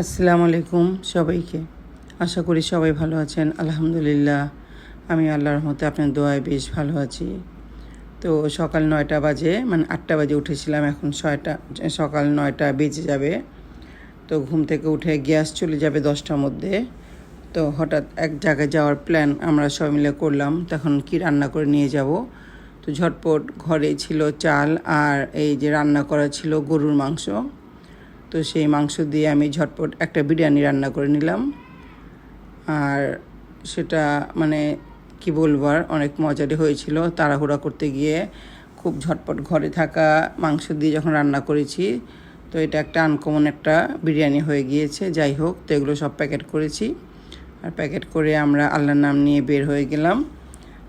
আসসালামু আলাইকুম সবাইকে। আশা করি সবাই ভালো আছেন। আলহামদুলিল্লাহ, আমি আল্লাহর রহমতে আপনার দোয়ায় বেশ ভালো আছি। তো সকাল নয়টা বাজে মানে আটটা বাজে উঠেছিলাম, এখন ছয়টা, সকাল নয়টা বেজে যাবে। তো ঘুম থেকে উঠে গ্যাস চলে যাবে দশটার মধ্যে। তো হঠাৎ এক জায়গায় যাওয়ার প্ল্যান আমরা সবাই মিলে করলাম, তখন কি রান্না করে নিয়ে যাব? তো ঝটপট ঘরে ছিল চাল আর এই যে রান্না করা ছিল গরুর মাংস। তো সেই মাংস দিয়ে আমি ঝটপট একটা বিরিয়ানি রান্না করে নিলাম। আর সেটা মানে কি বলব আর, অনেক মজারই হয়েছিল তাড়াহুড়া করতে গিয়ে। খুব ঝটপট ঘরে থাকা মাংস দিয়ে যখন রান্না করেছি, তো এটা একটা আনকমন একটা বিরিয়ানি হয়ে গিয়েছে। যাই হোক, তো এগুলো সব প্যাকেট করেছি। আর প্যাকেট করে আমরা আল্লাহর নাম নিয়ে বের হয়ে গেলাম।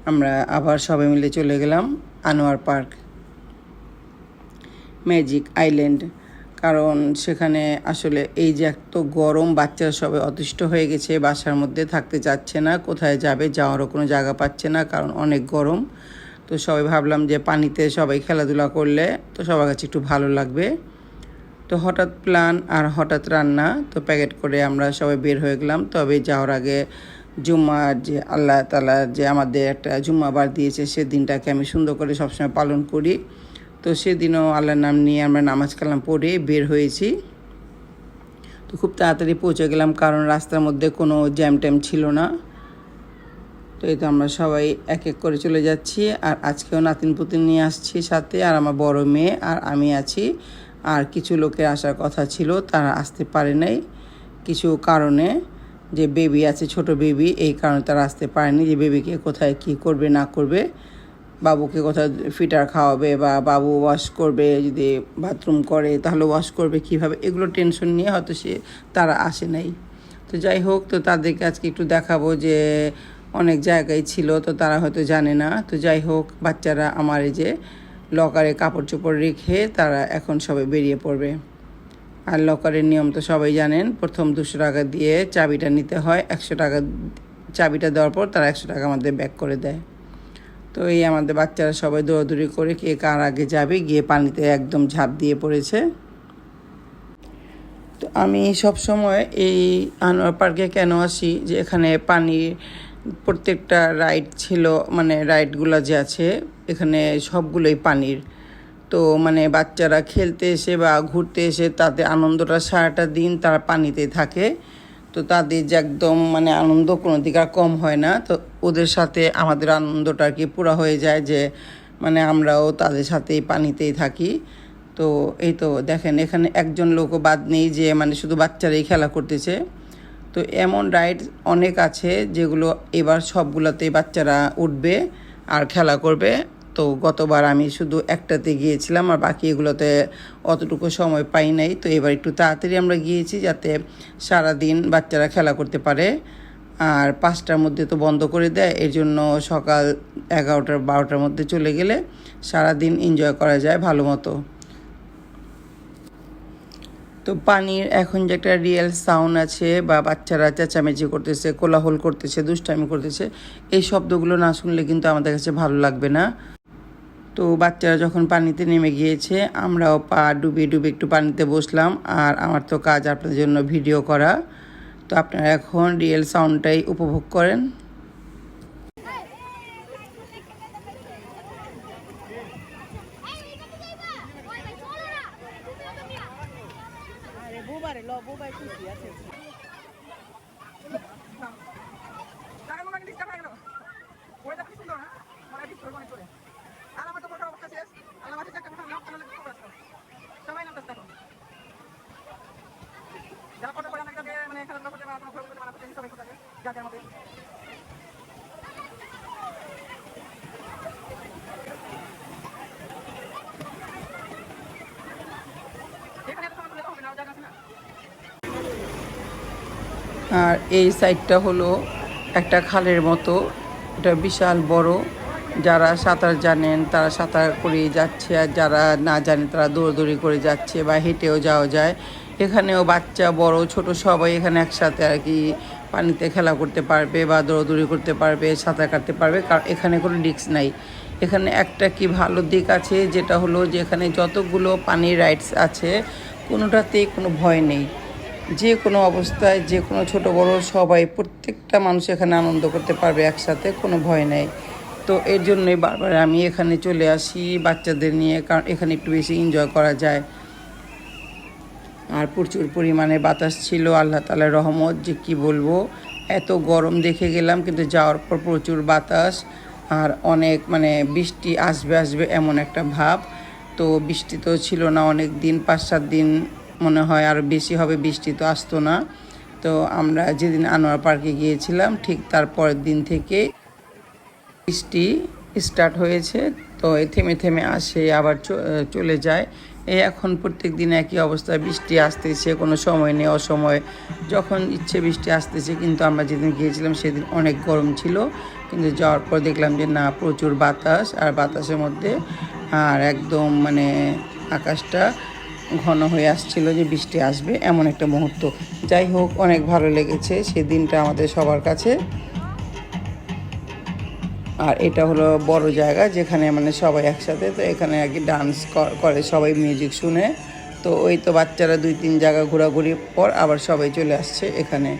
আমরা আবার সবাই মিলে চলে গেলাম আনোয়ার পার্ক। Magic island. কারণ সেখানে আসলে এই যে এত গরম, বাচ্চারা সবাই অতিষ্ঠ হয়ে গেছে, বাসার মধ্যে থাকতে চাচ্ছে না, কোথায় যাবে, যাওয়ারও কোনো জায়গা পাচ্ছে না কারণ অনেক গরম। তো সবাই ভাবলাম যে পানিতে সবাই খেলাধুলা করলে তো সবার কাছে একটু ভালো লাগবে। তো হঠাৎ প্ল্যান আর হঠাৎ রান্না, তো প্যাকেট করে আমরা সবাই বের হয়ে গেলাম। তবে যাওয়ার আগে জুম্মার যে আল্লাহ তালা যে আমাদের একটা জুম্মাবার দিয়েছে সে দিনটাকে আমি সুন্দর করে সবসময় পালন করি। তো সেদিনও আল্লাহর নাম নিয়ে আমরা নামাজ কালাম পড়ে বের হয়েছি। তো খুব তাড়াতাড়ি পৌঁছে গেলাম, কারণ রাস্তার মধ্যে কোনো জ্যাম ট্যাম ছিল না। তো এই তো আমরা সবাই এক এক করে চলে যাচ্ছি, আর আজকেও নাতিন পুতিন নিয়ে আসছি সাথে, আর আমার বড় মেয়ে, আর আমি আছি। আর কিছু লোকের আসার কথা ছিল, তারা আসতে পারে নাই কিছু কারণে। যে বেবি আছে, ছোট বেবি এই কারণে তারা আসতে পারেনি, যে বেবিকে কোথায়, কি করবে, না করবে। বাবুকে কোথাও ফিটার খাওয়াবে বা বাবু ওয়াশ করবে, যদি বাথরুম করে, তাহলে ওয়াশ করবে কীভাবে? এগুলো টেনশন নিয়ে হয়তো সে, তারা আসে নাই। তো যাই হোক, তো তাদেরকে আজকে একটু দেখাবো যে অনেক জায়গায় ছিল, তো তারা হয়তো জানে না। তো যাই হোক, বাচ্চারা আমার এই যে লকারে কাপড় চোপড় রেখে তারা এখন সবাই বেরিয়ে পড়বে। আর লকারের নিয়ম তো সবাই জানেন, প্রথম দুশো টাকা দিয়ে চাবিটা নিতে হয়। একশো টাকা, চাবিটা দেওয়ার পর তারা একশো টাকা আমাদের ব্যাক করে দেয়। তো এই আমাদের বাচ্চারা সবাই দৌড়াদৌড়ি করে কে কার আগে যাবে, গিয়ে পানিতে একদম ঝাঁপ দিয়ে পড়েছে। তো আমি সব সময় এই আনোয়ার পার্কে কেন আসি, যে এখানে পানির প্রত্যেকটা রাইড ছিল মানে রাইডগুলো যে আছে, এখানে সবগুলোই পানির। তো মানে বাচ্চারা খেলতে এসে বা ঘুরতে এসে তাতে আনন্দটা সারাটা দিন তারা পানিতে থাকে। তো তাদের যে একদম মানে আনন্দ কোনো দিক আর কম হয় না। তো ওদের সাথে আমাদের আনন্দটা আর কি পুরা হয়ে যায় যে মানে আমরাও তাদের সাথেই পানিতেই থাকি। তো এই তো দেখেন, এখানে একজন লোকও বাদ নেই যে মানে শুধু বাচ্চারাই খেলা করতেছে। তো এমন রাইড অনেক আছে যেগুলো এবার সবগুলোতেই বাচ্চারা উঠবে আর খেলা করবে। তো গতবার আমি শুধু একটাতে গিয়েছিলাম আর বাকি এগুলোতে অতটুকু সময় পাই নাই। তো এবার একটু তাড়াতাড়ি আমরা গিয়েছি যাতে সারা দিন বাচ্চারা খেলা করতে পারে। আর পাঁচটার মধ্যে তো বন্ধ করে দেয়, এর জন্য সকাল এগারোটার, বারোটার মধ্যে চলে গেলে সারা দিন এনজয় করা যায় ভালো মতো। তো পানির এখন যে একটা রিয়েল সাউন্ড আছে বা বাচ্চারা চেঁচামেচি করতেছে, কোলাহল করতেছে, দুষ্টামি করতেছে, এই শব্দগুলো না শুনলে কিন্তু আমাদের কাছে ভালো লাগবে না। তো বাচ্চারা যখন পানিতে নেমে গিয়েছে, আমরাও পা ডুবিয়ে ডুবে একটু পানিতে বসলাম আর আমার তো কাজ আপনাদের জন্য ভিডিও করা। তো আপনারা এখন রিয়েল সাউন্ডটাই উপভোগ করেন। ল খুশি আছে। আর এই সাইডটা হলো একটা খালের মতো। এটা বিশাল বড়। যারা সাঁতার জানেন, তারা সাঁতার করে যাচ্ছে। আর যারা না জানে তারা দৌড়দৌড়ি করে যাচ্ছে বা হেঁটেও যাওয়া যায়। এখানেও বাচ্চা, বড়, ছোট সবাই এখানে একসাথে আর কি পানিতে খেলা করতে পারবে বা দৌড়দৌড়ি করতে পারবে, সাঁতার কাটতে পারবে। কারণ এখানে কোনো রিস্ক নাই। এখানে একটা কি ভালো দিক আছে, যেটা হলো যে এখানে যতগুলো পানির রাইডস আছে, কোনোটাতেই কোনো ভয় নেই। যে কোনো অবস্থায়, যে কোনো ছোট বড় সবাই, প্রত্যেকটা মানুষ এখানে আনন্দ করতে পারবে একসাথে, কোনো ভয় নেই। তো এর জন্যই বারবার আমি এখানে চলে আসি বাচ্চাদের নিয়ে, কারণ এখানে একটু বেশি এনজয় করা যায়। আর প্রচুর পরিমাণে বাতাস ছিল, আল্লাহ তালার রহমত, যে কি বলব? এত গরম দেখে গেলাম, কিন্তু যাওয়ার পর প্রচুর বাতাস, আর অনেক মানে বৃষ্টি আসবে আসবে এমন একটা ভাব। তো বৃষ্টি তো ছিল না অনেক দিন পাঁচ সাত দিন মনে হয় আরও বেশি হবে, বৃষ্টি তো আসতো না। তো আমরা যেদিন আনোয়ার পার্কে গিয়েছিলাম, ঠিক তার পরের দিন থেকে বৃষ্টি স্টার্ট হয়েছে। তো থেমে থেমে আসে, আবার চলে যায়। এই এখন প্রত্যেক দিন একই অবস্থায় বৃষ্টি আসতেছে, কোনো সময় নেই, অসময়। যখন ইচ্ছে বৃষ্টি আসতেছে, কিন্তু আমরা যেদিন গিয়েছিলাম, সেদিন অনেক গরম ছিল। কিন্তু যাওয়ার পর দেখলাম যে না, প্রচুর বাতাস, আর বাতাসের মধ্যে, আর একদম মানে আকাশটা ঘন হয়ে আসছিল যে বৃষ্টি আসবে, এমন একটা মুহূর্ত। যাই হোক, অনেক ভালো লেগেছে সেদিনটা আমাদের সবার কাছে। আর এটা হলো বড় জায়গা যেখানে মানে সবাই একসাথে, তো এখানে আর কি ডান্স করে সবাই মিউজিক শুনে। তো ওই তো বাচ্চারা দুই তিন জায়গা ঘোরাঘুরির পর আবার সবাই চলে আসছে এখানে।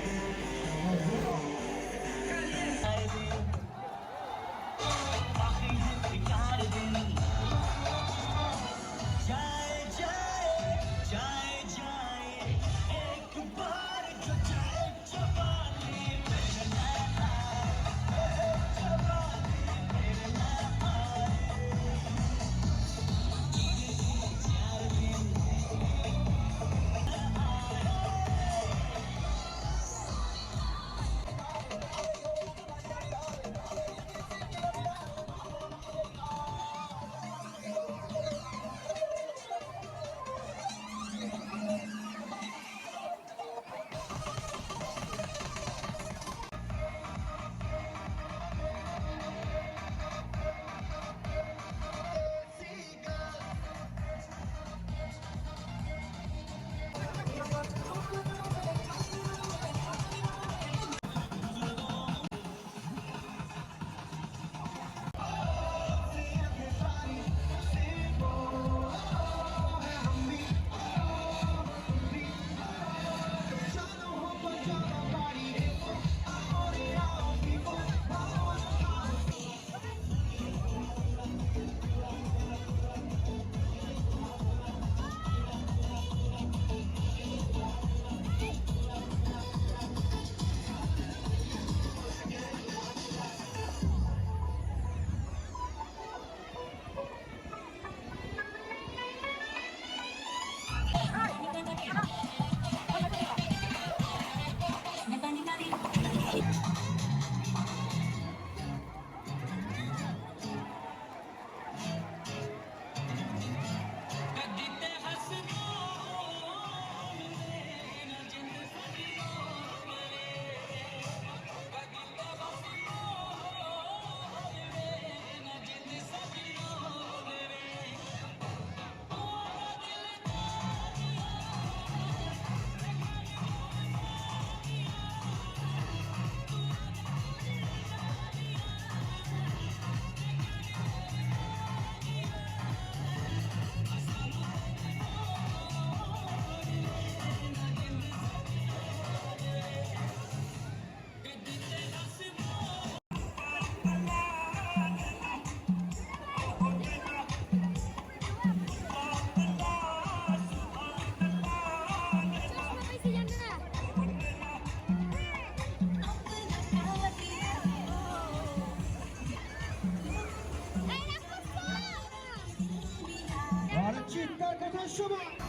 আর চিৎকার কাটার সময়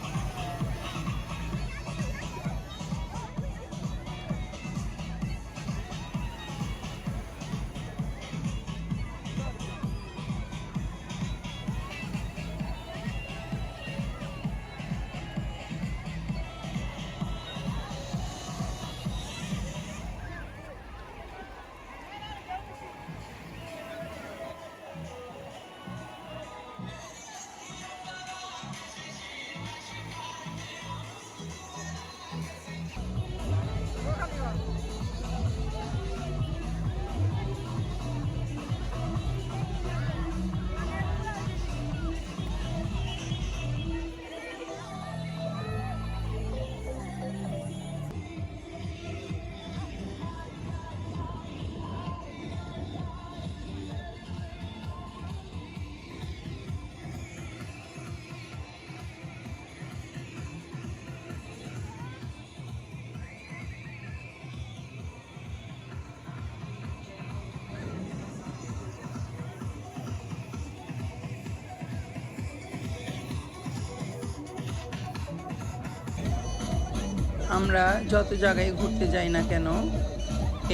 আমরা যত জায়গায় ঘুরতে যাই না কেন,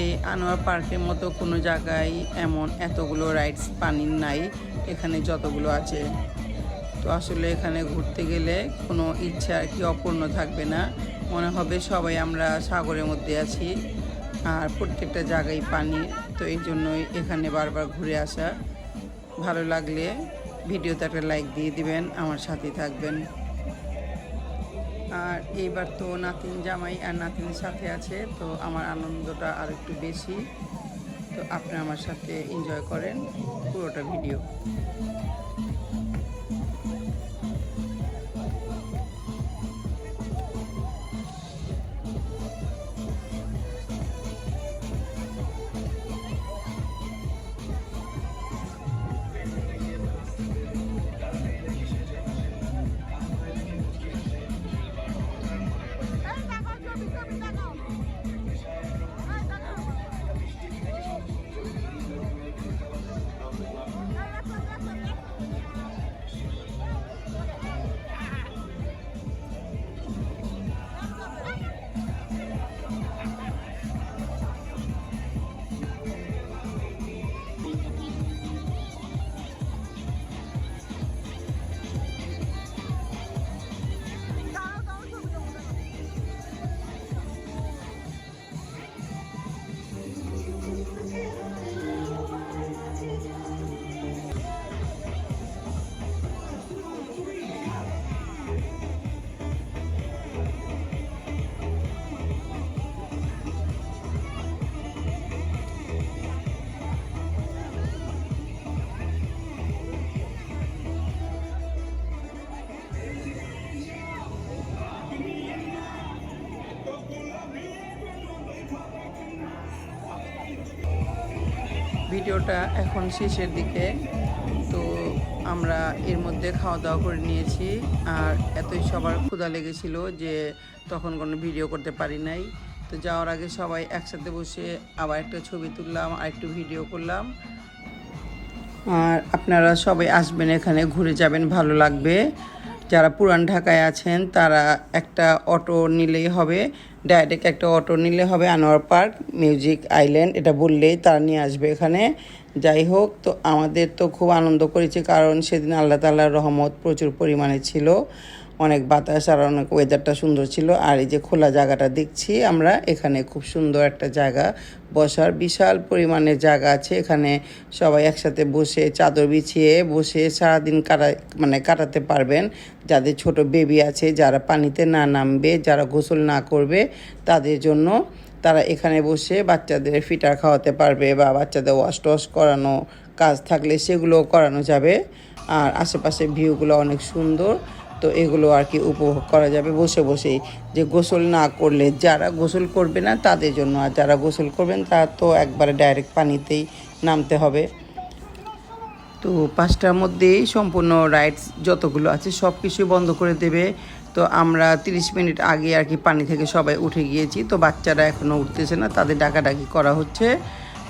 এই আনোয়ার পার্কের মতো কোনো জায়গায় এমন এতগুলো রাইডস পানির নাই, এখানে যতগুলো আছে। তো আসলে এখানে ঘুরতে গেলে কোনো ইচ্ছা আর কি অপূর্ণ থাকবে না। মনে হবে সবাই আমরা সাগরের মধ্যে আছি, আর প্রত্যেকটা জায়গায় পানি। তো এই জন্যই এখানে বারবার ঘুরে আসা। ভালো লাগলে ভিডিওতে একটা লাইক দিয়ে দিবেন, আমার সাথে থাকবেন। আর এইবার তো নাতিন জামাই আর নাতিনের সাথে আছে, তো আমার আনন্দটা আর একটু বেশি। তো আপনি আমার সাথে এনজয় করেন পুরোটা ভিডিও ভিডিওটা এখন শেষের দিকে। তো আমরা এর মধ্যে খাওয়া দাওয়া করে নিয়েছি। আর এতই সবার ক্ষুধা লেগেছিল যে তখন কোনো ভিডিও করতে পারি নাই। তো যাওয়ার আগে সবাই একসাথে বসে আবার একটা ছবি তুললাম আর একটু ভিডিও করলাম। আর আপনারা সবাই আসবেন এখানে, ঘুরে যাবেন, ভালো লাগবে। যারা পুরান ঢাকায় আছেন, তারা একটা অটো নিলেই হবে। ডাইরেক্ট একটা অটো নিলে হবে আনোয়ার পার্ক, মিউজিক আইল্যান্ড, এটা বললেই তারা নিয়ে আসবে এখানে। যাই হোক, তো আমাদের তো খুব আনন্দ করেছে, কারণ সেদিন আল্লাহ তাল্লাহর রহমত প্রচুর পরিমাণে ছিল। অনেক বাতাস আর অনেক ওয়েদারটা সুন্দর ছিল। আর এই যে খোলা জায়গাটা দেখছি, আমরা এখানে খুব সুন্দর একটা জায়গা বসার বিশাল পরিমাণের জায়গা আছে। এখানে সবাই একসাথে বসে চাদর বিছিয়ে বসে সারাদিন কাটা মানে কাটাতে পারবেন। যাদের ছোট বেবি আছে, যারা পানিতে না নামবে, যারা গোসল না করবে, তাদের জন্য তারা এখানে বসে বাচ্চাদের ফিটার খাওয়াতে পারবে বা বাচ্চাদের ওয়াশ টশ করানো কাজ থাকলে সেগুলো করানো যাবে। আর আশেপাশে ভিউগুলো অনেক সুন্দর। তো এগুলো আর কি উপভোগ করা যাবে। বসে বসেই যে গোসল না করলে যারা গোসল করবে না, তাদের জন্য আর যারা গোসল করবেন, তারা তো একবারে ডাইরেক্ট পানিতেই নামতে হবে। তো পাঁচটার মধ্যেই সম্পূর্ণ রাইডস যতগুলো আছে সব কিছুই বন্ধ করে দেবে। তো আমরা তিরিশ মিনিট আগে আর কি পানি থেকে সবাই উঠে গিয়েছি। তো বাচ্চারা এখনও উঠতেছে না, তাদের ডাকাডাকি করা হচ্ছে।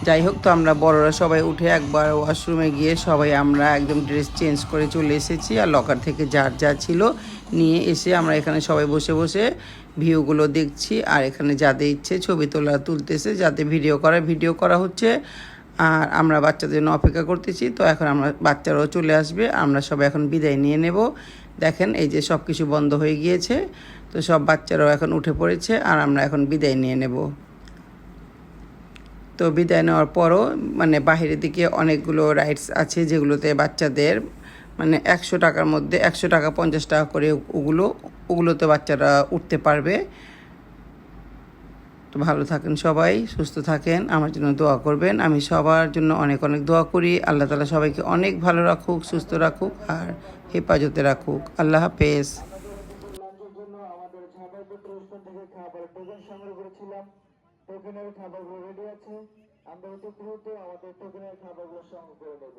যাই হোক তো আমরা বড়রা সবাই উঠে একবার ওয়াশরুমে গিয়ে সবাই আমরা একদম ড্রেস চেঞ্জ করে চলে এসেছি আর লকার থেকে যার যা ছিল নিয়ে এসে আমরা এখানে সবাই বসে বসে ভিউগুলো দেখছি। আর এখানে যাদের ইচ্ছে ছবি তোলা তুলতেছে যাতে ভিডিও করা ভিডিও করা হচ্ছে। আর আমরা বাচ্চাদের জন্য অপেক্ষা করতেছি। তো এখন আমরা বাচ্চারাও চলে আসবে। আমরা সবাই এখন বিদায় নিয়ে নেব। দেখেন এই যে সব কিছু বন্ধ হয়ে গিয়েছে। তো সব বাচ্চারাও এখন উঠে পড়েছে। আর আমরা এখন বিদায় নিয়ে নেব। তো বিদায় নেওয়ার পরও মানে বাহিরের দিকে অনেকগুলো রাইডস আছে যেগুলোতে বাচ্চাদের মানে একশো টাকার মধ্যে একশো টাকা পঞ্চাশ টাকা করে ওগুলো, ওগুলোতে বাচ্চারা উঠতে পারবে। তো ভালো থাকেন সবাই, সুস্থ থাকেন, আমার জন্য দোয়া করবেন। আমি সবার জন্য অনেক অনেক দোয়া করি। আল্লাহ তালা সবাইকে অনেক ভালো রাখুক, সুস্থ রাখুক আর হেফাজতে রাখুক। আল্লাহ হাফেজ লাঞ্চের জন্য আমাদের ছাপাইপত্র রেস্টুরেন্ট থেকে খাবার টোকেন সংগ্রহ করেছিলাম টোকেনের খাবারগুলো রেডি আছে আমরা অতি আমাদের টোকেনের খাবারগুলো সংগ্রহ করে নেব।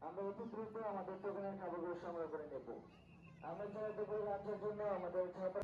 আমরা অতি আমাদের টোকেনের খাবারগুলো সংগ্রহ করে নেব। আমরা ছাড়া দুপুরে জন্য আমাদের ছাপা